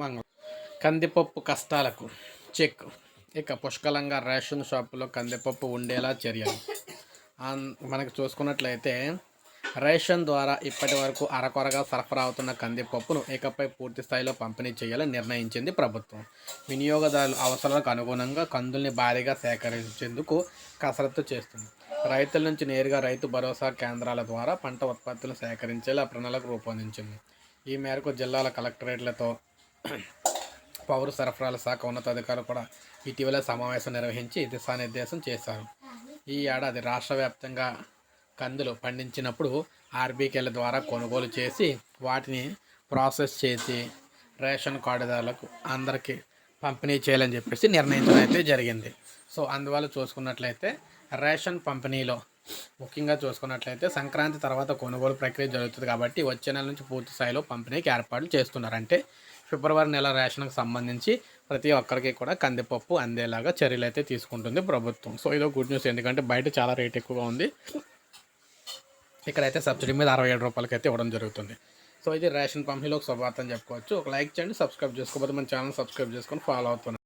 మంగళ కందిపప్పు కష్టాలకు చెక్. ఇక పుష్కలంగా రేషన్ షాపులో కందిపప్పు ఉండేలా చర్యలు. మనకు చూసుకున్నట్లయితే రేషన్ ద్వారా ఇప్పటి వరకు అరకొరగా సరఫరా అవుతున్న కందిపప్పును ఇకపై పూర్తి స్థాయిలో పంపిణీ చేయాలని నిర్ణయించింది ప్రభుత్వం. వినియోగదారుల అవసరాలకు అనుగుణంగా కందుల్ని భారీగా సేకరించేందుకు కసరత్తు చేస్తుంది. రైతుల నుంచి నేరుగా రైతు భరోసా కేంద్రాల ద్వారా పంట ఉత్పత్తులను సేకరించేలా ప్రణాళిక రూపొందించింది. ఈ మేరకు జిల్లాల కలెక్టరేట్లతో పౌర సరఫరాల శాఖ ఉన్నతాధికారులు కూడా ఇటీవల సమావేశం నిర్వహించి దిశానిర్దేశం చేశారు. ఈ ఏడాది రాష్ట్ర వ్యాప్తంగా కందులు పండించినప్పుడు ఆర్బీకేల ద్వారా కొనుగోలు చేసి వాటిని ప్రాసెస్ చేసి రేషన్ కార్డుదారులకు అందరికీ పంపిణీ చేయాలని చెప్పేసి నిర్ణయించడం అయితే జరిగింది. సో అందువల్ల చూసుకున్నట్లయితే రేషన్ పంపిణీలో ముఖ్యంగా చూసుకున్నట్లయితే సంక్రాంతి తర్వాత కొనుగోలు ప్రక్రియ జరుగుతుంది కాబట్టి వచ్చే నెల నుంచి పూర్తి స్థాయిలో పంపిణీకి ఏర్పాట్లు చేస్తున్నారు. అంటే ఫిబ్రవరి నెల రేషన్కి సంబంధించి ప్రతి ఒక్కరికి కూడా కందిపప్పు అందేలాగా చర్యలు అయితే తీసుకుంటుంది ప్రభుత్వం. సో ఇదో గుడ్ న్యూస్. ఎందుకంటే బయట చాలా రేట్ ఎక్కువగా ఉంది. ఇక్కడైతే సబ్సిడీ మీద అరవై ఏడు రూపాయలకి అయితే ఇవ్వడం జరుగుతుంది. సో ఇది రేషన్ పంపిణీలో ఒక శుభార్త అని చెప్పుకోవచ్చు. ఒక లైక్ చేయండి సబ్స్క్రైబ్ చేసుకోకపోతే మన ఛానల్ సబ్స్క్రైబ్ చేసుకొని ఫాలో అవుతున్నాను